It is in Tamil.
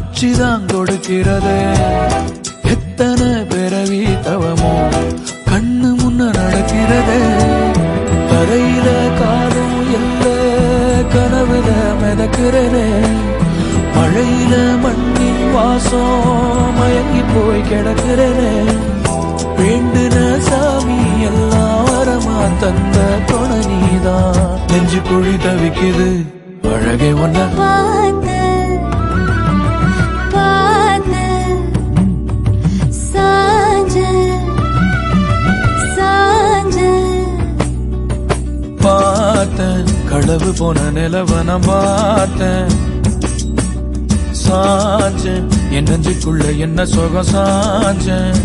முன்ன காட்சிதான் கொடுக்கிறது. எத்தனை பிறவி தவமோ கண்ணு முன்ன நடக்கிறது. தரையில காலும் எல்ல கனவுல மிதக்கிறது. மழையில மண்ணின் வாசம் மயங்கி போய் கிடக்கிறனே வேண்டுன சாமி எல்லாம் வரமா தந்த துணை நீதான். நெஞ்சு குழி தவிக்குது அழகே ஒன்ன அளவு போன நிலவ நான் பார்த்தேன். சாஞ்சேன். என் நெஞ்சுக்குள்ள என்ன சுகம் சாஞ்சேன்.